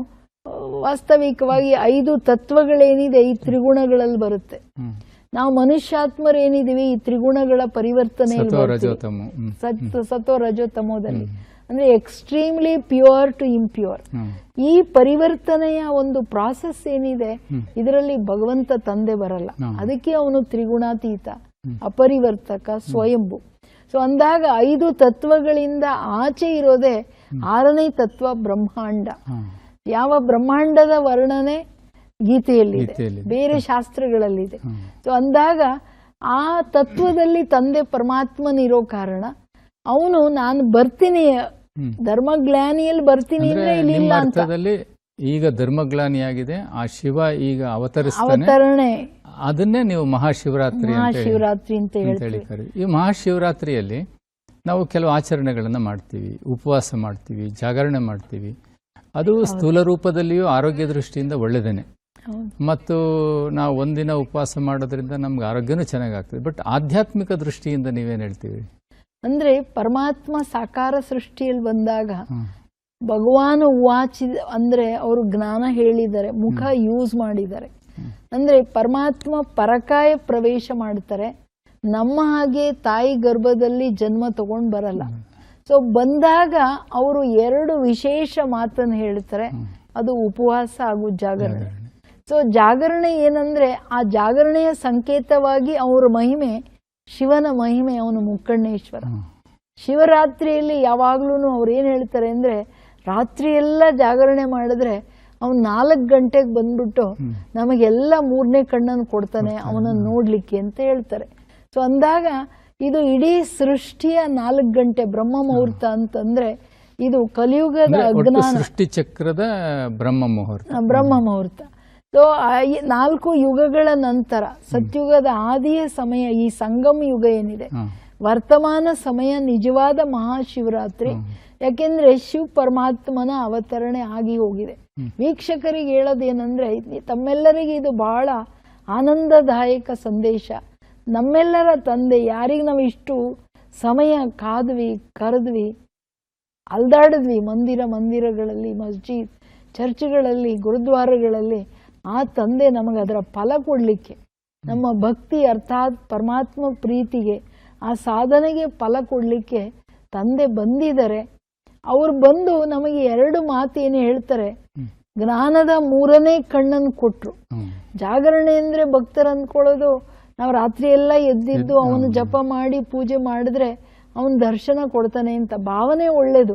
ವಾಸ್ತವಿಕವಾಗಿ ಐದು ತತ್ವಗಳೇನಿದೆ ಈ ತ್ರಿಗುಣಗಳಲ್ಲಿ ಬರುತ್ತೆ. ನಾವು ಮನುಷ್ಯಾತ್ಮರೇನಿದೀವಿ ಈ ತ್ರಿಗುಣಗಳ ಪರಿವರ್ತನೆ. ಸತ್ ಸತೋ ರಜೋ ತಮೋದಲ್ಲಿ. ಅಂದ್ರೆ ಎಕ್ಸ್ಟ್ರೀಮ್ಲಿ ಪ್ಯೂರ್ ಟು ಇಂಪ್ಯೂರ್ ಈ ಪರಿವರ್ತನೆಯ ಒಂದು ಪ್ರಾಸೆಸ್ ಏನಿದೆ ಇದರಲ್ಲಿ ಭಗವಂತ ತಂದೆ ಬರಲ್ಲ. ಅದಕ್ಕೆ ಅವನು ತ್ರಿಗುಣಾತೀತ ಅಪರಿವರ್ತಕ ಸ್ವಯಂಭು. ಸೊ ಅಂದಾಗ ಐದು ತತ್ವಗಳಿಂದ ಆಚೆ ಇರೋದೇ ಆರನೇ ತತ್ವ ಬ್ರಹ್ಮಾಂಡ. ಯಾವ ಬ್ರಹ್ಮಾಂಡದ ವರ್ಣನೆ ಗೀತೆಯಲ್ಲಿದೆ. ಬೇರೆ ಶಾಸ್ತ್ರಗಳಲ್ಲಿದೆ. ಸೊ ಅಂದಾಗ ಆ ತತ್ವದಲ್ಲಿ ತಂದೆ ಪರಮಾತ್ಮನಿರೋ ಕಾರಣ. ಅವನು ನಾನು ಬರ್ತೀನಿ. ಧರ್ಮಗ್ಲಾನಿಯಲ್ಲಿ ಬರ್ತೀನಿ ಅಂದ್ರೆ ಇಲ್ಲಿಲ್ಲ ಇಲ್ಲಿ ನಿಮ್ಮ ಇಲ್ಲ ಅಂತ. ಅರ್ಥದಲ್ಲಿ ಈಗ ಧರ್ಮಗ್ಲಾನಿಯಾಗಿದೆ ಆ ಶಿವ ಈಗ ಅವತರಿಸ್ತಾನೆ. ಅದನ್ನೇ ನೀವು ಮಹಾಶಿವರಾತ್ರಿ ಅಂತ ಹೇಳಿ- ಮಹಾಶಿವರಾತ್ರಿ ಅಂತ ಹೇಳಿ ಈ ಮಹಾಶಿವರಾತ್ರಿಯಲ್ಲಿ ನಾವು ಕೆಲವು ಆಚರಣೆಗಳನ್ನು ಮಾಡ್ತೀವಿ. ಉಪವಾಸ ಮಾಡ್ತೀವಿ ಜಾಗರಣೆ ಮಾಡ್ತೀವಿ. ಅದು ಸ್ಥೂಲ ರೂಪದಲ್ಲಿಯೂ ಆರೋಗ್ಯ ದೃಷ್ಟಿಯಿಂದ ಒಳ್ಳೆದೇನೆ ಮತ್ತು ನಾವು ಒಂದಿನ ಉಪವಾಸ ಮಾಡೋದ್ರಿಂದ ನಮ್ಗೆ ಆರೋಗ್ಯನೂ ಚೆನ್ನಾಗಾಗ್ತದೆ. ಬಟ್ ಆಧ್ಯಾತ್ಮಿಕ ದೃಷ್ಟಿಯಿಂದ ನೀವೇನು ಹೇಳ್ತೀವಿ ಅಂದ್ರೆ ಪರಮಾತ್ಮ ಸಾಕಾರ ಸೃಷ್ಟಿಯಲ್ಲಿ ಬಂದಾಗ ಭಗವಾನ ವಾಚಿ ಅಂದ್ರೆ ಅವರು ಜ್ಞಾನ ಹೇಳಿದ್ದಾರೆ ಮುಖ ಯೂಸ್ ಮಾಡಿದ್ದಾರೆ. ಅಂದ್ರೆ ಪರಮಾತ್ಮ ಪರಕಾಯ ಪ್ರವೇಶ ಮಾಡ್ತಾರೆ ನಮ್ಮ ಹಾಗೆ ತಾಯಿ ಗರ್ಭದಲ್ಲಿ ಜನ್ಮ ತಗೊಂಡು ಬರಲ್ಲ. ಸೊ ಬಂದಾಗ ಅವರು ಎರಡು ವಿಶೇಷ ಮಾತನ್ನು ಹೇಳ್ತಾರೆ ಅದು ಉಪವಾಸ ಹಾಗೂ ಜಾಗರಣೆ. ಸೊ ಜಾಗರಣೆ ಏನಂದ್ರೆ ಆ ಜಾಗರಣೆಯ ಸಂಕೇತವಾಗಿ ಅವರ ಮಹಿಮೆ ಶಿವನ ಮಹಿಮೆ ಅವನು ಮುಕ್ಕಣ್ಣೇಶ್ವರ. ಶಿವರಾತ್ರಿಯಲ್ಲಿ ಯಾವಾಗ್ಲೂ ಅವ್ರು ಏನ್ ಹೇಳ್ತಾರೆ ಅಂದ್ರೆ ರಾತ್ರಿಯೆಲ್ಲ ಜಾಗರಣೆ ಮಾಡಿದ್ರೆ ಅವನು ನಾಲ್ಕು ಗಂಟೆಗೆ ಬಂದ್ಬಿಟ್ಟು ನಮಗೆಲ್ಲ ಮೂರನೇ ಕಣ್ಣನ್ನು ಕೊಡ್ತಾನೆ ಅವನನ್ನು ನೋಡ್ಲಿಕ್ಕೆ ಅಂತ ಹೇಳ್ತಾರೆ. ಸೊ ಅಂದಾಗ ಇದು ಇಡೀ ಸೃಷ್ಟಿಯ ನಾಲ್ಕು ಗಂಟೆ ಬ್ರಹ್ಮ ಮುಹೂರ್ತ ಅಂತಂದ್ರೆ ಇದು ಕಲಿಯುಗದ ಅಜ್ಞಾನ. ಸೃಷ್ಟಿ ಚಕ್ರದ ಬ್ರಹ್ಮ ಮುಹೂರ್ತ. ಬ್ರಹ್ಮ ಮುಹೂರ್ತ. ಸೊ ನಾಲ್ಕು ಯುಗಗಳ ನಂತರ ಸತ್ಯುಗದ ಆದಿಯ ಸಮಯ ಈ ಸಂಗಮ ಯುಗ ಏನಿದೆ? ವರ್ತಮಾನ ಸಮಯ ನಿಜವಾದ ಮಹಾಶಿವರಾತ್ರಿ. ಯಾಕೆಂದ್ರೆ ಶಿವ ಪರಮಾತ್ಮನ ಅವತರಣೆ ಆಗಿ ಹೋಗಿದೆ. ವೀಕ್ಷಕರಿಗೆ ಹೇಳೋದೇನೆಂದ್ರೆ ತಮ್ಮೆಲ್ಲರಿಗೆ ಇದು ಬಹಳ ಆನಂದದಾಯಕ ಸಂದೇಶ. ನಮ್ಮೆಲ್ಲರ ತಂದೆ ಯಾರಿಗೆ ನಾವು ಇಷ್ಟು ಸಮಯ ಕಾದ್ವಿ ಕರೆದ್ವಿ ಅಲ್ದಾಡಿದ್ವಿ ಮಂದಿರ ಮಂದಿರಗಳಲ್ಲಿ ಮಸ್ಜಿದ್ ಚರ್ಚ್ಗಳಲ್ಲಿ ಗುರುದ್ವಾರಗಳಲ್ಲಿ ಆ ತಂದೆ ನಮಗೆ ಅದರ ಫಲ ಕೊಡಲಿಕ್ಕೆ ನಮ್ಮ ಭಕ್ತಿ ಅರ್ಥಾತ್ ಪರಮಾತ್ಮ ಪ್ರೀತಿಗೆ ಆ ಸಾಧನೆಗೆ ಫಲ ಕೊಡಲಿಕ್ಕೆ ತಂದೆ ಬಂದಿದ್ದಾರೆ. ಅವ್ರು ಬಂದು ನಮಗೆ ಎರಡು ಮಾತು ಏನು ಹೇಳ್ತಾರೆ ಜ್ಞಾನದ ಮೂರನೇ ಕಣ್ಣನ್ನು ಕೊಟ್ರು. ಜಾಗರಣೆ ಅಂದ್ರೆ ಭಕ್ತರು ಅಂದ್ಕೊಳ್ಳೋದು ನಾವು ರಾತ್ರಿ ಎಲ್ಲ ಎದ್ದಿದ್ದು ಅವನು ಜಪ ಮಾಡಿ ಪೂಜೆ ಮಾಡಿದ್ರೆ ಅವನು ದರ್ಶನ ಕೊಡ್ತಾನೆ ಅಂತ ಭಾವನೆ ಒಳ್ಳೇದು.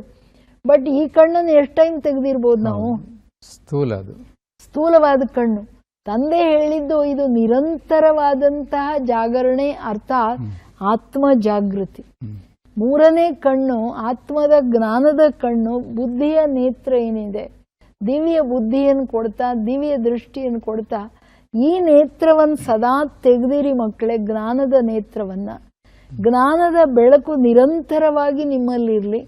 ಬಟ್ ಈ ಕಣ್ಣನ್ನು ಎಷ್ಟು ಟೈಮ್ ತೆಗೆದಿರ್ಬೋದು ನಾವು? ಸ್ಥೂಲ ಅದು. ಸ್ಥೂಲವಾದ ಕಣ್ಣು. ತಂದೆ ಹೇಳಿದ್ದು ಇದು ನಿರಂತರವಾದಂತಹ ಜಾಗರಣೆ ಅರ್ಥಾತ್ ಆತ್ಮ ಜಾಗೃತಿ. ಮೂರನೇ ಕಣ್ಣು ಆತ್ಮದ ಜ್ಞಾನದ ಕಣ್ಣು, ಬುದ್ಧಿಯ ನೇತ್ರ ಏನಿದೆ? ದಿವ್ಯ ಬುದ್ಧಿಯನ್ನು ಕೊಡ್ತಾ, ದಿವ್ಯ ದೃಷ್ಟಿಯನ್ನು ಕೊಡ್ತಾ, ಈ ನೇತ್ರವನ್ನು ಸದಾ ತೆಗೆದಿರಿ ಮಕ್ಕಳೇ, ಜ್ಞಾನದ ನೇತ್ರವನ್ನ. ಜ್ಞಾನದ ಬೆಳಕು ನಿರಂತರವಾಗಿ ನಿಮ್ಮಲ್ಲಿರಲಿ.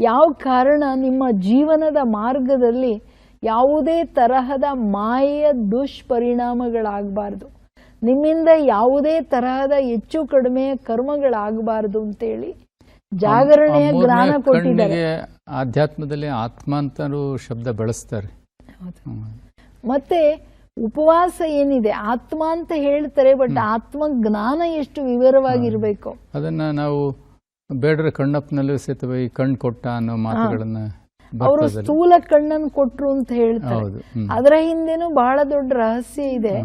ಯಾವ ಕಾರಣ? ನಿಮ್ಮ ಜೀವನದ ಮಾರ್ಗದಲ್ಲಿ ಯಾವುದೇ ತರಹದ ಮಾಯೆಯ ದುಷ್ಪರಿಣಾಮಗಳಾಗಬಾರ್ದು. ನಿಮ್ಮಿಂದ ಯಾವುದೇ ತರಹದ ಹೆಚ್ಚು ಕಡಿಮೆ ಕರ್ಮಗಳಾಗಬಾರ್ದು ಅಂತೇಳಿ ಜಾಗರಣೆಯ ಜ್ಞಾನ ಕೊಟ್ಟಿದ್ದಾರೆ. ಆಧ್ಯಾತ್ಮದಲ್ಲಿ ಆತ್ಮ ಅಂತಲೂ ಶಬ್ದ ಬಳಸ್ತಾರೆ. ಮತ್ತೆ ಉಪವಾಸ ಏನಿದೆ? ಆತ್ಮ ಅಂತ ಹೇಳ್ತಾರೆ ಬಟ್ ಆತ್ಮ ಜ್ಞಾನ ಎಷ್ಟು ವಿವರವಾಗಿರ್ಬೇಕು? ಅದನ್ನ ನಾವು ಬೇಡರ ಕಣ್ಣಪ್ಪನಲ್ಲೂ ಸಹಿತ ಈ ಕಣ್ಣು ಕೊಟ್ಟ ಅನ್ನೋ ಮಾತುಗಳನ್ನ ಅವರು ಸ್ಥೂಲ ಕಣ್ಣನ್ನು ಕೊಟ್ರು ಅಂತ ಹೇಳ್ತಾರೆ. ಅದರ ಹಿಂದೆನೂ ಬಹಳ ದೊಡ್ಡ ರಹಸ್ಯ ಇದೆ.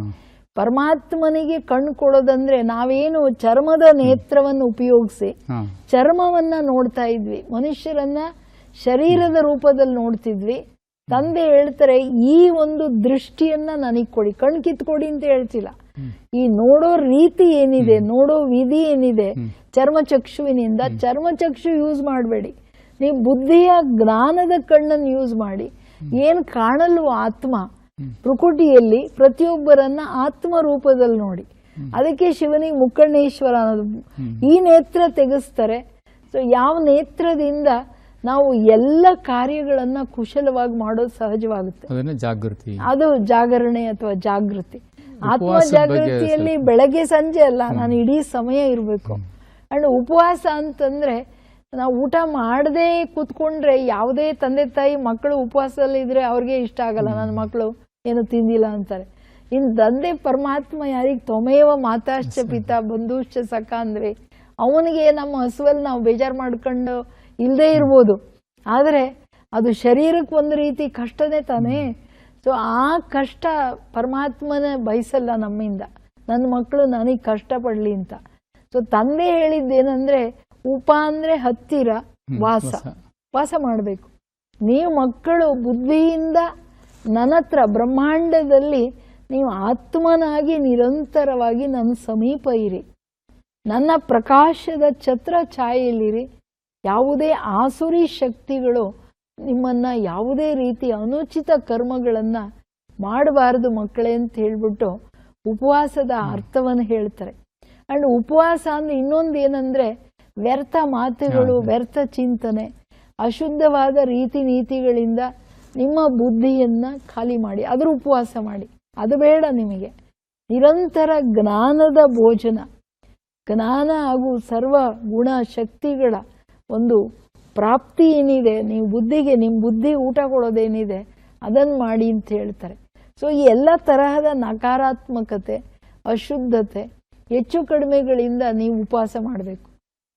ಪರಮಾತ್ಮನಿಗೆ ಕಣ್ಣು ಕೊಡೋದಂದ್ರೆ ನಾವೇನು ಚರ್ಮದ ನೇತ್ರವನ್ನು ಉಪಯೋಗಿಸಿ ಚರ್ಮವನ್ನ ನೋಡ್ತಾ ಇದ್ವಿ. ಮನುಷ್ಯರನ್ನ ಶರೀರದ ರೂಪದಲ್ಲಿ ನೋಡ್ತಿದ್ವಿ. ತಂದೆ ಹೇಳ್ತಾರೆ ಈ ಒಂದು ದೃಷ್ಟಿಯನ್ನ ನನಗೆ ಕೊಡಿ. ಕಣ್ ಕಿತ್ಕೊಡಿ ಅಂತ ಹೇಳ್ತಿಲ್ಲ. ಈ ನೋಡೋ ರೀತಿ ಏನಿದೆ ನೋಡೋ ವಿಧಿ ಏನಿದೆ ಚರ್ಮಚಕ್ಷುವಿನಿಂದ ಚರ್ಮಚಕ್ಷು ಯೂಸ್ ಮಾಡಬೇಡಿ. ನೀವು ಬುದ್ಧಿಯ ಜ್ಞಾನದ ಕಣ್ಣನ್ನು ಯೂಸ್ ಮಾಡಿ. ಏನು ಕಾಣಲು ಆತ್ಮ? ಪ್ರಕೃತಿಯಲ್ಲಿ ಪ್ರತಿಯೊಬ್ಬರನ್ನ ಆತ್ಮ ರೂಪದಲ್ಲಿ ನೋಡಿ. ಅದಕ್ಕೆ ಶಿವನಿಗೆ ಮುಕ್ಕಣ್ಣೇಶ್ವರ ಅನ್ನೋದು. ಈ ನೇತ್ರ ತೆಗೆಸ್ತಾರೆ. ಸೊ ಯಾವ ನೇತ್ರದಿಂದ ನಾವು ಎಲ್ಲ ಕಾರ್ಯಗಳನ್ನ ಕುಶಲವಾಗಿ ಮಾಡೋದು ಸಹಜವಾಗುತ್ತೆ. ಜಾಗೃತಿ. ಅದು ಜಾಗರಣೆ ಅಥವಾ ಜಾಗೃತಿ. ಆತ್ಮ ಜಾಗೃತಿಯಲ್ಲಿ ಬೆಳಗ್ಗೆ ಸಂಜೆ ಅಲ್ಲ ನಾನು ಇಡೀ ಸಮಯ ಇರಬೇಕು. ಅಂಡ್ ಉಪವಾಸ ಅಂತಂದ್ರೆ ನಾವು ಊಟ ಮಾಡದೆ ಕೂತ್ಕೊಂಡ್ರೆ ಯಾವುದೇ ತಂದೆ ತಾಯಿ ಮಕ್ಕಳು ಉಪವಾಸದಲ್ಲಿ ಇದ್ರೆ ಅವ್ರಿಗೆ ಇಷ್ಟ ಆಗಲ್ಲ ನನ್ನ ಮಕ್ಕಳು ಏನು ತಿಂದಿಲ್ಲ ಅಂತಾರೆ. ಇನ್ ತಂದೆ ಪರಮಾತ್ಮ ಯಾರಿಗೆ ತೊಮೆಯವ ಮಾತಾಶ್ಚ ಪಿತ ಬಂಧುಶ್ಚ ಸಖ ಅಂದ್ರೆ ಅವನಿಗೆ ನಮ್ಮ ಹಸುವಲ್ಲಿ ನಾವು ಬೇಜಾರು ಮಾಡ್ಕೊಂಡು ಇಲ್ಲದೆ ಇರ್ಬೋದು. ಆದರೆ ಅದು ಶರೀರಕ್ಕೆ ಒಂದು ರೀತಿ ಕಷ್ಟನೇ ತಾನೇ? ಸೊ ಆ ಕಷ್ಟ ಪರಮಾತ್ಮನ ಬಯಸಲ್ಲ ನಮ್ಮಿಂದ. ನನ್ನ ಮಕ್ಕಳು ನನಗೆ ಕಷ್ಟಪಡಲಿ ಅಂತ. ಸೊ ತಂದೆ ಹೇಳಿದ್ದೇನೆಂದ್ರೆ ಉಪ ಅಂದ್ರೆ ಹತ್ತಿರ ವಾಸ. ವಾಸ. ಮಾಡಬೇಕು. ನೀವು ಮಕ್ಕಳು ಬುದ್ಧಿಯಿಂದ ನನ್ನ ಹತ್ರ ಬ್ರಹ್ಮಾಂಡದಲ್ಲಿ ನೀವು ಆತ್ಮನಾಗಿ ನಿರಂತರವಾಗಿ ನನ್ನ ಸಮೀಪ ಇರಿ. ನನ್ನ ಪ್ರಕಾಶದ ಛತ್ರ ಛಾಯೆಯಲ್ಲಿರಿ. ಯಾವುದೇ ಆಸುರಿ ಶಕ್ತಿಗಳು ನಿಮ್ಮನ್ನ ಯಾವುದೇ ರೀತಿ ಅನುಚಿತ ಕರ್ಮಗಳನ್ನು ಮಾಡಬಾರದು ಮಕ್ಕಳೇ ಅಂತ ಹೇಳ್ಬಿಟ್ಟು ಉಪವಾಸದ ಅರ್ಥವನ್ನು ಹೇಳ್ತಾರೆ. ಅಂಡ್ ಉಪವಾಸ ಅಂದ್ರೆ ಇನ್ನೊಂದು ಏನಂದ್ರೆ ವ್ಯರ್ಥ ಮಾತುಗಳು. ವ್ಯರ್ಥ ಚಿಂತನೆ ಅಶುದ್ಧವಾದ ರೀತಿ ನೀತಿಗಳಿಂದ ನಿಮ್ಮ ಬುದ್ಧಿಯನ್ನು ಖಾಲಿ ಮಾಡಿ ಅದ್ರ ಉಪವಾಸ ಮಾಡಿ. ಅದು ಬೇಡ ನಿಮಗೆ. ನಿರಂತರ ಜ್ಞಾನದ ಭೋಜನ. ಜ್ಞಾನ ಹಾಗೂ ಸರ್ವ ಗುಣ ಶಕ್ತಿಗಳ ಒಂದು ಪ್ರಾಪ್ತಿ ಏನಿದೆ ನೀವು ಬುದ್ಧಿಗೆ ನಿಮ್ಮ ಬುದ್ಧಿ ಊಟ ಕೊಡೋದೇನಿದೆ ಅದನ್ನು ಮಾಡಿ ಅಂತ ಹೇಳ್ತಾರೆ. ಸೊ ಈ ಎಲ್ಲ ತರಹದ ನಕಾರಾತ್ಮಕತೆ ಅಶುದ್ಧತೆ ಹೆಚ್ಚು ಕಡಿಮೆಗಳಿಂದ ನೀವು ಉಪವಾಸ ಮಾಡಬೇಕು.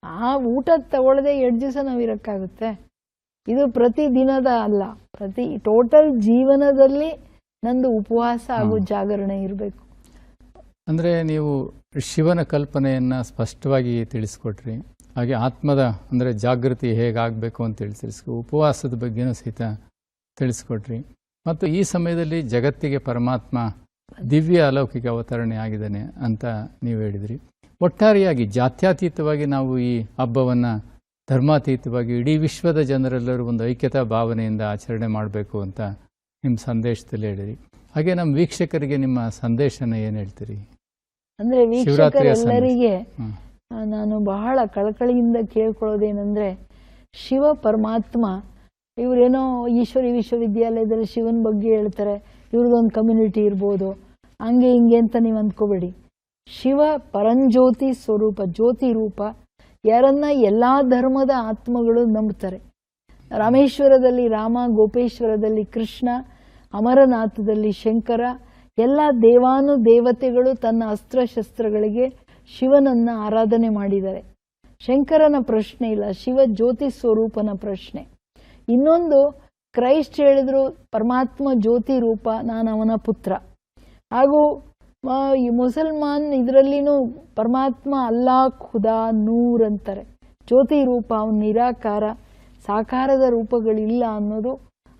ಆ ಊಟ ತಗೊಳ್ಳದೆ ಎರಡು ದಿವಸ ನಾವು ಇರೋಕ್ಕಾಗುತ್ತೆ? ಇದು ಪ್ರತಿ ದಿನದ ಅಲ್ಲ. ಪ್ರತಿ ಟೋಟಲ್ ಜೀವನದಲ್ಲಿ ನಂದು ಉಪವಾಸ ಹಾಗೂ ಜಾಗರಣೆ ಇರಬೇಕು. ಅಂದರೆ ನೀವು ಶಿವನ ಕಲ್ಪನೆಯನ್ನು ಸ್ಪಷ್ಟವಾಗಿ ತಿಳಿಸ್ಕೊಟ್ರಿ. ಹಾಗೆ ಆತ್ಮದ ಅಂದರೆ ಜಾಗೃತಿ ಹೇಗಾಗಬೇಕು ಅಂತ ತಿಳಿಸ್ಕೊ ಉಪವಾಸದ ಬಗ್ಗೆನೂ ಸಹಿತ ತಿಳಿಸ್ಕೊಟ್ರಿ. ಮತ್ತು ಈ ಸಮಯದಲ್ಲಿ ಜಗತ್ತಿಗೆ ಪರಮಾತ್ಮ ದಿವ್ಯ ಅಲೌಕಿಕ ಅವತರಣೆ ಆಗಿದ್ದಾನೆ ಅಂತ ನೀವು ಹೇಳಿದ್ರಿ. ಒಟ್ಟಾರೆಯಾಗಿ ಜಾತ್ಯತೀತವಾಗಿ ನಾವು ಈ ಹಬ್ಬವನ್ನು ಧರ್ಮಾತೀತವಾಗಿ ಇಡೀ ವಿಶ್ವದ ಜನರೆಲ್ಲರೂ ಒಂದು ಐಕ್ಯತಾ ಭಾವನೆಯಿಂದ ಆಚರಣೆ ಮಾಡಬೇಕು ಅಂತ ನಿಮ್ಮ ಸಂದೇಶದಲ್ಲಿ ಹೇಳಿರಿ. ಹಾಗೆ ನಮ್ಮ ವೀಕ್ಷಕರಿಗೆ ನಿಮ್ಮ ಸಂದೇಶನ ಏನು ಹೇಳ್ತೀರಿ? ಅಂದ್ರೆ ವೀಕ್ಷಕರೆಲ್ಲರಿಗೆ ನಾನು ಬಹಳ ಕಳಕಳಿಯಿಂದ ಕೇಳ್ಕೊಳ್ಳೋದೇನೆಂದ್ರೆ ಶಿವ ಪರಮಾತ್ಮ ಇವರೇನೋ ಈಶ್ವರಿ ವಿಶ್ವವಿದ್ಯಾಲಯದಲ್ಲಿ ಶಿವನ ಬಗ್ಗೆ ಹೇಳ್ತಾರೆ ಇವ್ರದ್ದೊಂದು ಕಮ್ಯುನಿಟಿ ಇರ್ಬೋದು ಹಂಗೆ ಹಿಂಗೆ ಅಂತ ನೀವು ಅಂದ್ಕೋಬೇಡಿ. ಶಿವ ಪರಂಜ್ಯೋತಿ ಸ್ವರೂಪ, ಜ್ಯೋತಿ ರೂಪ, ಯಾರನ್ನ ಎಲ್ಲ ಧರ್ಮದ ಆತ್ಮಗಳು ನಂಬುತ್ತಾರೆ. ರಾಮೇಶ್ವರದಲ್ಲಿ ರಾಮ, ಗೋಪೇಶ್ವರದಲ್ಲಿ ಕೃಷ್ಣ, ಅಮರನಾಥದಲ್ಲಿ ಶಂಕರ, ಎಲ್ಲ ದೇವಾನು ದೇವತೆಗಳು ತನ್ನ ಅಸ್ತ್ರಶಸ್ತ್ರಗಳಿಗೆ ಶಿವನನ್ನ ಆರಾಧನೆ ಮಾಡಿದ್ದಾರೆ ಶಂಕರನ ಪ್ರಶ್ನೆ ಇಲ್ಲ, ಶಿವ ಜ್ಯೋತಿ ಸ್ವರೂಪನ ಪ್ರಶ್ನೆ. ಇನ್ನೊಂದು, ಕ್ರೈಸ್ಟ್ ಹೇಳಿದ್ರು ಪರಮಾತ್ಮ ಜ್ಯೋತಿ ರೂಪ ನಾನು ಅವನ ಪುತ್ರ. ಹಾಗೂ ಈ ಮುಸಲ್ಮಾನ್ ಇದರಲ್ಲಿನೂ ಪರಮಾತ್ಮ ಅಲ್ಲಾ, ಖುದಾ, ನೂರ್ ಅಂತಾರೆ. ಜ್ಯೋತಿ ರೂಪ ಅವನ ನಿರಾಕಾರ, ಸಾಕಾರದ ರೂಪಗಳಿಲ್ಲ ಅನ್ನೋದು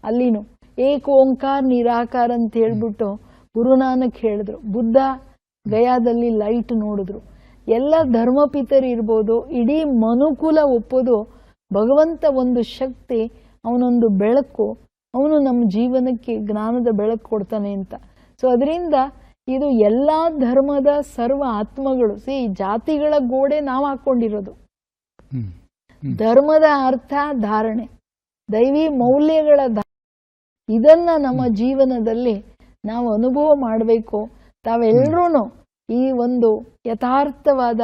ಅಲ್ಲಿನೂ. ಏಕ ಓಂಕಾರ, ನಿರಾಕಾರ ಅಂತ ಹೇಳ್ಬಿಟ್ಟು ಗುರುನಾನಕ್ ಹೇಳಿದ್ರು. ಬುದ್ಧ ಗಯಾದಲ್ಲಿ ಲೈಟ್ ನೋಡಿದ್ರು. ಎಲ್ಲ ಧರ್ಮಪಿತರು ಇರ್ಬೋದು, ಇಡೀ ಮನುಕುಲ ಒಪ್ಪೋದು ಭಗವಂತ ಒಂದು ಶಕ್ತಿ, ಅವನೊಂದು ಬೆಳಕು, ಅವನು ನಮ್ಮ ಜೀವನಕ್ಕೆ ಜ್ಞಾನದ ಬೆಳಕು ಕೊಡ್ತಾನೆ ಅಂತ. ಸೊ ಅದರಿಂದ ಇದು ಎಲ್ಲ ಧರ್ಮದ ಸರ್ವ ಆತ್ಮಗಳು. ಸಿ ಜಾತಿಗಳ ಗೋಡೆ ನಾವು ಹಾಕೊಂಡಿರೋದು. ಧರ್ಮದ ಅರ್ಥ ಧಾರಣೆ. ದೈವಿ ಮೌಲ್ಯಗಳ ಇದನ್ನ ನಮ್ಮ ಜೀವನದಲ್ಲಿ ನಾವು ಅನುಭವ ಮಾಡಬೇಕು. ತಾವೆಲ್ಲರೂ ಈ ಒಂದು ಯಥಾರ್ಥವಾದ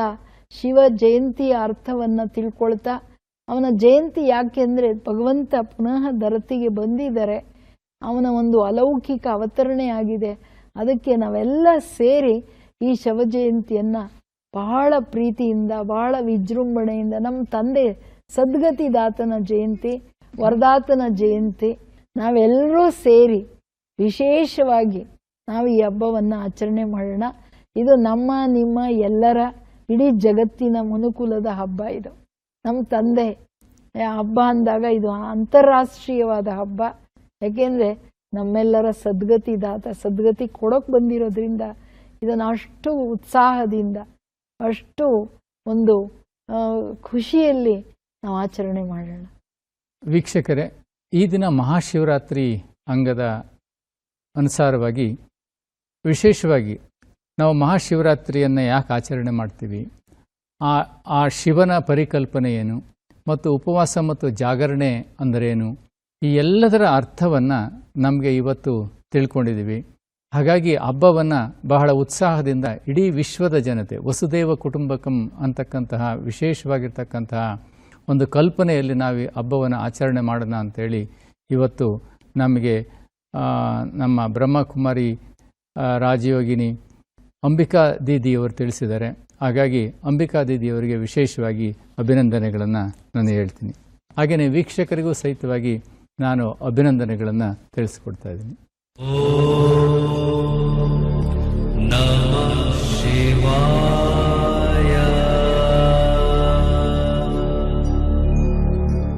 ಶಿವ ಜಯಂತಿಯ ಅರ್ಥವನ್ನ ತಿಳ್ಕೊಳ್ತಾ ಅವನ ಜಯಂತಿ ಯಾಕೆಂದ್ರೆ ಭಗವಂತ ಪುನಃ ಧರತಿಗೆ ಬಂದಿದ್ದಾರೆ ಅವನ ಒಂದು ಅಲೌಕಿಕ ಅವತರಣೆ ಆಗಿದೆ. ಅದಕ್ಕೆ ನಾವೆಲ್ಲ ಸೇರಿ ಈ ಶವ ಜಯಂತಿಯನ್ನ ಬಹಳ ಪ್ರೀತಿಯಿಂದ, ಬಹಳ ವಿಜೃಂಭಣೆಯಿಂದ ನಮ್ಮ ತಂದೆ ಸದ್ಗತಿದಾತನ ಜಯಂತಿ, ವರದಾತನ ಜಯಂತಿ, ನಾವೆಲ್ಲರೂ ಸೇರಿ ವಿಶೇಷವಾಗಿ ನಾವು ಈ ಹಬ್ಬವನ್ನು ಆಚರಣೆ ಮಾಡೋಣ. ಇದು ನಮ್ಮ, ನಿಮ್ಮ, ಎಲ್ಲರ ಇಡೀ ಜಗತ್ತಿನ ಮನುಕುಲದ ಹಬ್ಬ ಇದು. ನಮ್ಮ ತಂದೆ ಹಬ್ಬ ಅಂದಾಗ ಇದು ಅಂತಾರಾಷ್ಟ್ರೀಯವಾದ ಹಬ್ಬ. ಯಾಕೆಂದ್ರೆ ನಮ್ಮೆಲ್ಲರ ಸದ್ಗತಿ ದಾತ, ಸದ್ಗತಿ ಕೊಡೋಕೆ ಬಂದಿರೋದ್ರಿಂದ ಇದನ್ನು ಅಷ್ಟು ಉತ್ಸಾಹದಿಂದ, ಅಷ್ಟು ಒಂದು ಖುಷಿಯಲ್ಲಿ ನಾವು ಆಚರಣೆ ಮಾಡೋಣ. ವೀಕ್ಷಕರೇ, ಈ ದಿನ ಮಹಾಶಿವರಾತ್ರಿ ಅಂಗದ ಅನುಸಾರವಾಗಿ ವಿಶೇಷವಾಗಿ ನಾವು ಮಹಾಶಿವರಾತ್ರಿಯನ್ನು ಯಾಕೆ ಆಚರಣೆ ಮಾಡ್ತೀವಿ? ಆ ಆ ಶಿವನ ಪರಿಕಲ್ಪನೆ ಏನು? ಮತ್ತು ಉಪವಾಸ ಮತ್ತು ಜಾಗರಣೆ ಅಂದರೇನು? ಈ ಎಲ್ಲದರ ಅರ್ಥವನ್ನು ನಮಗೆ ಇವತ್ತು ತಿಳ್ಕೊಂಡಿದ್ದೀವಿ ಹಾಗಾಗಿ ಹಬ್ಬವನ್ನು ಬಹಳ ಉತ್ಸಾಹದಿಂದ ಇಡೀ ವಿಶ್ವದ ಜನತೆ, ವಸುದೇವ ಕುಟುಂಬಕಂ ಅಂತಕ್ಕಂತಹ, ವಿಶೇಷವಾಗಿರ್ತಕ್ಕಂತಹ ಒಂದು ಕಲ್ಪನೆಯಲ್ಲಿ ನಾವು ಹಬ್ಬವನ್ನು ಆಚರಣೆ ಮಾಡೋಣ ಅಂತೇಳಿ ಇವತ್ತು ನಮಗೆ ನಮ್ಮ ಬ್ರಹ್ಮಕುಮಾರಿ ರಾಜಯೋಗಿನಿ ಅಂಬಿಕಾ ದೀದಿಯವರು ತಿಳಿಸಿದ್ದಾರೆ. ಹಾಗಾಗಿ ಅಂಬಿಕಾ ದೀದಿಯವರಿಗೆ ವಿಶೇಷವಾಗಿ ಅಭಿನಂದನೆಗಳನ್ನು ನಾನು ಹೇಳ್ತೀನಿ. ಹಾಗೆಯೇ ವೀಕ್ಷಕರಿಗೂ ಸಹಿತವಾಗಿ ನಾನು ಅಭಿನಂದನೆಗಳನ್ನು ತಿಳಿಸ್ಕೊಡ್ತಾ ಇದ್ದೀನಿ. ನಮ ಶಿವಾ